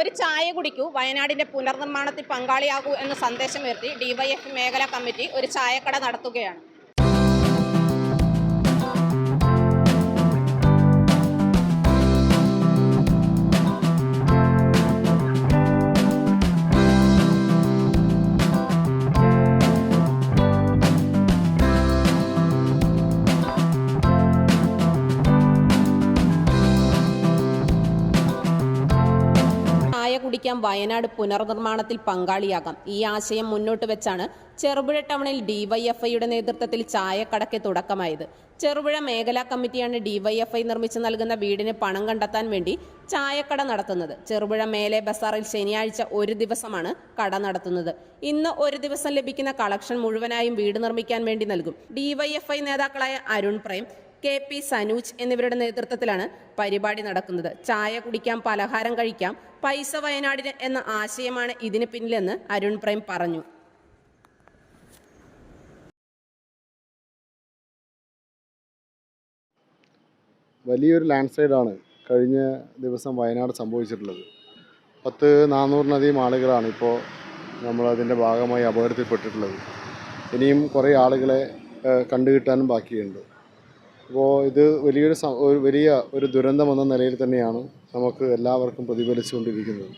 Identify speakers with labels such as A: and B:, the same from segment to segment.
A: ഒരു ചായ കുടിക്കൂ വയനാടിന്റെ പുനർനിർമ്മാണത്തിൽ പങ്കാളിയാകൂ എന്ന സന്ദേശം സന്ദേശമുയർത്തി ഡിവൈഎഫ് മേഖലാ കമ്മിറ്റി ഒരു ചായക്കട നടത്തുകയാണ്. കുടിക്കാൻ വയനാട് പുനർനിർമ്മാണത്തിൽ പങ്കാളിയാകാം. ഈ ആശയം മുന്നോട്ട് വെച്ചാണ് ചെറുപുഴ ടൗണിൽ ഡിവൈഎഫ്ഐയുടെ നേതൃത്വത്തിൽ ചായക്കടയ്ക്ക് തുടക്കമായത്. ചെറുപുഴ മേഖലാ കമ്മിറ്റിയാണ് ഡിവൈഎഫ്ഐ നിർമ്മിച്ചു നൽകുന്ന വീടിന് പണം കണ്ടെത്താൻ വേണ്ടി ചായക്കട നടത്തുന്നത്. ചെറുപുഴ മേലെ ബസാറിൽ ശനിയാഴ്ച ഒരു ദിവസമാണ് കട നടത്തുന്നത്. ഇന്ന് ഒരു ദിവസം ലഭിക്കുന്ന കളക്ഷൻ മുഴുവനായും വീട് നിർമ്മിക്കാൻ വേണ്ടി നൽകും. ഡിവൈഎഫ്ഐ നേതാക്കളായ അരുൺ പ്രേം കെ പി സനൂജ് എന്നിവരുടെ നേതൃത്വത്തിലാണ് പരിപാടി നടക്കുന്നത്. ചായ കുടിക്കാം പലഹാരം കഴിക്കാം പൈസ വയനാടിന് എന്ന ആശയമാണ് ഇതിന് പിന്നിലെന്ന് അരുൺ പ്രേം പറഞ്ഞു.
B: വലിയൊരു ലാൻഡ് സ്ലൈഡാണ് കഴിഞ്ഞ ദിവസം വയനാട് സംഭവിച്ചിട്ടുള്ളത്. പത്ത് നാനൂറിനധികം ആളുകളാണ് ഇപ്പോൾ നമ്മളതിന്റെ ഭാഗമായി അപകടത്തിൽപ്പെട്ടിട്ടുള്ളത്. ഇനിയും കുറേ ആളുകളെ കണ്ടുകിട്ടാനും ബാക്കിയുണ്ട്. അപ്പോൾ ഇത് വലിയൊരു ഒരു വലിയ ഒരു ദുരന്തം എന്ന നിലയിൽ തന്നെയാണ് നമുക്ക് എല്ലാവർക്കും പ്രതിഫലിച്ചുകൊണ്ടിരിക്കുന്നത്.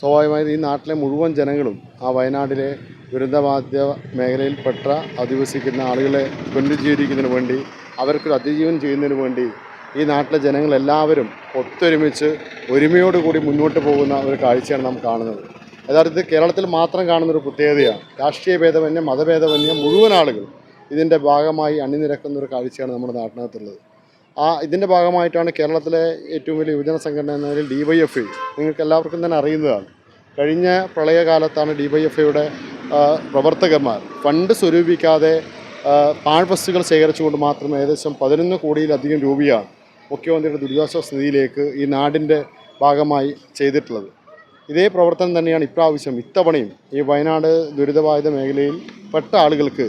B: സ്വാഭാവികമായും ഈ നാട്ടിലെ മുഴുവൻ ജനങ്ങളും ആ വയനാട്ടിലെ ദുരന്തബാധിത മേഖലയിൽപ്പെട്ട അധിവസിക്കുന്ന ആളുകളെ പുനരുജ്ജീവിക്കുന്നതിന് വേണ്ടി അവർക്കൊരു അതിജീവനം ചെയ്യുന്നതിന് വേണ്ടി ഈ നാട്ടിലെ ജനങ്ങളെല്ലാവരും ഒത്തൊരുമിച്ച് ഒരുമയോടുകൂടി മുന്നോട്ട് പോകുന്ന ഒരു കാഴ്ചയാണ് നാം കാണുന്നത്. യഥാർത്ഥത്തിൽ കേരളത്തിൽ മാത്രം കാണുന്നൊരു പ്രത്യേകതയാണ് രാഷ്ട്രീയ ഭേദമന്യം മതഭേദമന്യം മുഴുവൻ ആളുകൾ ഇതിന്റെ ഭാഗമായി അണിനിരക്കുന്ന ഒരു കാഴ്ചയാണ് നമ്മുടെ നാട്ടിനകത്തുള്ളത്. ആ ഇതിന്റെ ഭാഗമായിട്ടാണ് കേരളത്തിലെ ഏറ്റവും വലിയ യുവജന സംഘടന എന്ന നിലയിൽ ഡി വൈ എഫ് ഐ നിങ്ങൾക്ക് എല്ലാവർക്കും തന്നെ അറിയുന്നതാണ്. കഴിഞ്ഞ പ്രളയകാലത്താണ് ഡി വൈ എഫ് ഐയുടെ പ്രവർത്തകന്മാർ ഫണ്ട് സ്വരൂപിക്കാതെ പാഴ്വസ്തുക്കൾ ശേഖരിച്ചുകൊണ്ട് മാത്രം ഏകദേശം പതിനൊന്ന് കോടിയിലധികം രൂപയാണ് മുഖ്യമന്ത്രിയുടെ ദുരിതാശ്വാസ നിധിയിലേക്ക് ഈ നാടിന്റെ ഭാഗമായി ചെയ്തിട്ടുള്ളത്. ഇതേ പ്രവർത്തനം തന്നെയാണ് ഇപ്രാവശ്യം ഇത്തവണയും ഈ വയനാട് ദുരിതബാധിത മേഖലയിൽ പെട്ട ആളുകൾക്ക്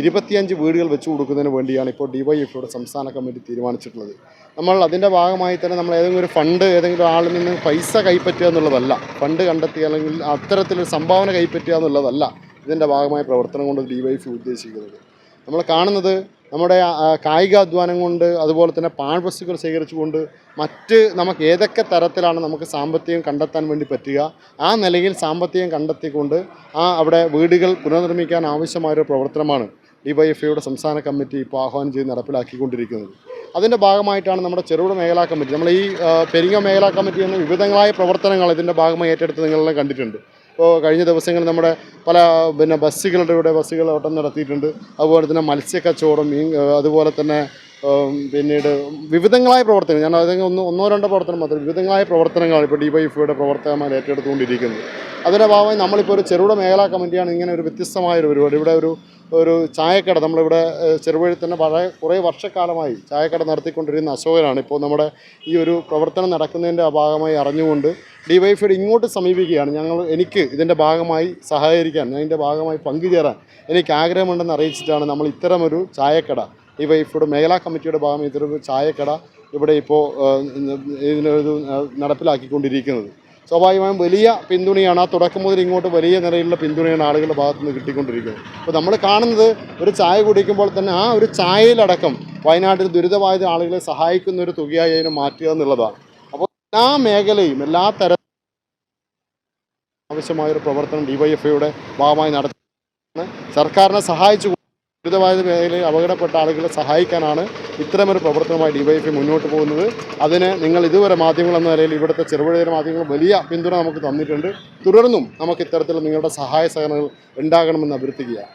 B: ഇരുപത്തിയഞ്ച് വീടുകൾ വെച്ചു കൊടുക്കുന്നതിന് വേണ്ടിയാണ് ഇപ്പോൾ ഡിവൈഎഫിയുടെ സംസ്ഥാന കമ്മിറ്റി തീരുമാനിച്ചിട്ടുള്ളത്. നമ്മൾ അതിന്റെ ഭാഗമായി തന്നെ നമ്മൾ ഏതെങ്കിലും ഒരു ഫണ്ട് ഏതെങ്കിലും ആളിൽ നിന്ന് പൈസ കൈപ്പറ്റുക എന്നുള്ളതല്ല. ഫണ്ട് കണ്ടെത്തുക അല്ലെങ്കിൽ അത്തരത്തിലൊരു സംഭാവന കൈപ്പറ്റുക എന്നുള്ളതല്ല ഇതിന്റെ ഭാഗമായ പ്രവർത്തനം കൊണ്ട് ഡിവൈഎഫ് ഉദ്ദേശിക്കുന്നത്. നമ്മൾ കാണുന്നത് നമ്മുടെ കായിക കായികാധ്വാനം കൊണ്ട് അതുപോലെ തന്നെ പാഴ്വസ്തുക്കൾ ശേഖരിച്ചുകൊണ്ട് മറ്റ് നമുക്ക് ഏതൊക്കെ തരത്തിലാണ് നമുക്ക് സാമ്പത്തികം കണ്ടെത്താൻ വേണ്ടി പറ്റുക ആ നിലയിൽ സാമ്പത്തികം കണ്ടെത്തിക്കൊണ്ട് ആ അവിടെ വീടുകൾ പുനർനിർമ്മിക്കാൻ ആവശ്യമായൊരു പ്രവർത്തനമാണ് ഡിവൈഎഫ്ഐയുടെ സംസ്ഥാന കമ്മിറ്റി ഇപ്പോൾ ആഹ്വാനം ചെയ്ത് നടപ്പിലാക്കിക്കൊണ്ടിരിക്കുന്നത്. അതിന്റെ ഭാഗമായിട്ടാണ് നമ്മുടെ ചെറുകിട മേഖലാ കമ്മിറ്റി നമ്മൾ ഈ പെരിങ്ങ മേഖലാ കമ്മിറ്റി എന്ന വിവിധങ്ങളായ പ്രവർത്തനങ്ങൾ ഇതിന്റെ ഭാഗമായി ഏറ്റെടുത്ത് നിങ്ങളെല്ലാം കണ്ടിട്ടുണ്ട്. ഇപ്പോൾ കഴിഞ്ഞ ദിവസങ്ങളിൽ നമ്മുടെ പല പിന്നെ ബസ്സുകളുടെ ഇവിടെ ബസ്സുകൾ ഓട്ടം നടത്തിയിട്ടുണ്ട്. അതുപോലെ തന്നെ മത്സ്യക്കച്ചവടം അതുപോലെ തന്നെ പിന്നീട് വിവിധങ്ങളായ പ്രവർത്തനങ്ങൾ ഞാൻ അതെങ്കിൽ ഒന്ന് ഒന്നോ രണ്ടോ പ്രവർത്തനം മാത്രം വിവിധങ്ങളായ പ്രവർത്തനങ്ങളാണ് ഇപ്പോൾ ഡിവൈഎഫ്ഐയുടെ പ്രവർത്തകന്മാർ ഏറ്റെടുത്തുകൊണ്ടിരിക്കുന്നത്. അതിന്റെ ഭാഗമായി നമ്മളിപ്പോൾ ഒരു ചെറുകിട മേഖലാ കമ്മിറ്റിയാണ് ഇങ്ങനെ ഒരു വ്യത്യസ്തമായ ഒരു പരിപാടി. ഇവിടെ ഒരു ഒരു ചായക്കട നമ്മളിവിടെ ചെറുപഴി തന്നെ വളരെ കുറേ വർഷക്കാലമായി ചായക്കട നടത്തിക്കൊണ്ടിരുന്ന അശോകനാണ്. ഇപ്പോൾ നമ്മുടെ ഈ ഒരു പ്രവർത്തനം നടക്കുന്നതിന്റെ ഭാഗമായി അറിഞ്ഞുകൊണ്ട് ഡിവൈഫൈഡ് ഇങ്ങോട്ട് സമീപിക്കുകയാണ്. ഞങ്ങൾ എനിക്ക് ഇതിന്റെ ഭാഗമായി സഹകരിക്കാൻ ഞാൻ ഇതിന്റെ ഭാഗമായി പങ്കുചേരാൻ എനിക്ക് ആഗ്രഹമുണ്ടെന്ന് അറിയിച്ചിട്ടാണ് നമ്മൾ ഇത്തരമൊരു ചായക്കട ഡിവൈഫൈഡ് മേഖലാ കമ്മിറ്റിയുടെ ഭാഗം ഇതൊരു ചായക്കട ഇവിടെ ഇപ്പോൾ ഇതിനൊരു നടപ്പിലാക്കിക്കൊണ്ടിരിക്കുന്നത്. സ്വാഭാവികമായും വലിയ പിന്തുണയാണ് ആ തുടക്കം മുതൽ ഇങ്ങോട്ട് വലിയ നിലയിലുള്ള പിന്തുണയാണ് ആളുകളുടെ ഭാഗത്തു നിന്ന് കിട്ടിക്കൊണ്ടിരിക്കുന്നത്. അപ്പോൾ നമ്മൾ കാണുന്നത് ഒരു ചായ കുടിക്കുമ്പോൾ തന്നെ ആ ഒരു ചായയിലടക്കം വയനാട്ടിൽ ദുരിതബാധിത ആളുകളെ സഹായിക്കുന്ന ഒരു തുകയായി അതിനെ മാറ്റുക എന്നുള്ളതാണ്. അപ്പോൾ എല്ലാ മേഖലയും എല്ലാ തര ആവശ്യമായൊരു പ്രവർത്തനം ഡിവൈഎഫ്ഐയുടെ ഭാഗമായി നടത്തുന്നത് സർക്കാരിനെ സഹായിച്ചു ദുരിതബാധിത മേഖലയിൽ അപകടപ്പെട്ട ആളുകളെ സഹായിക്കാനാണ് ഇത്തരമൊരു പ്രവർത്തനമായി ഡിവൈഎഫ്ഐ മുന്നോട്ട് പോകുന്നത്. അതിന് നിങ്ങൾ ഇതുവരെ മാധ്യമങ്ങൾ എന്ന നിലയിൽ ഇവിടുത്തെ ചെറുപുഴ മാധ്യമങ്ങൾ വലിയ പിന്തുണ നമുക്ക് തന്നിട്ടുണ്ട്. തുടർന്നും നമുക്ക് ഇത്തരത്തിൽ നിങ്ങളുടെ സഹായ സഹകരണങ്ങൾ ഉണ്ടാകണമെന്ന് അഭ്യർത്ഥിക്കുകയാണ്.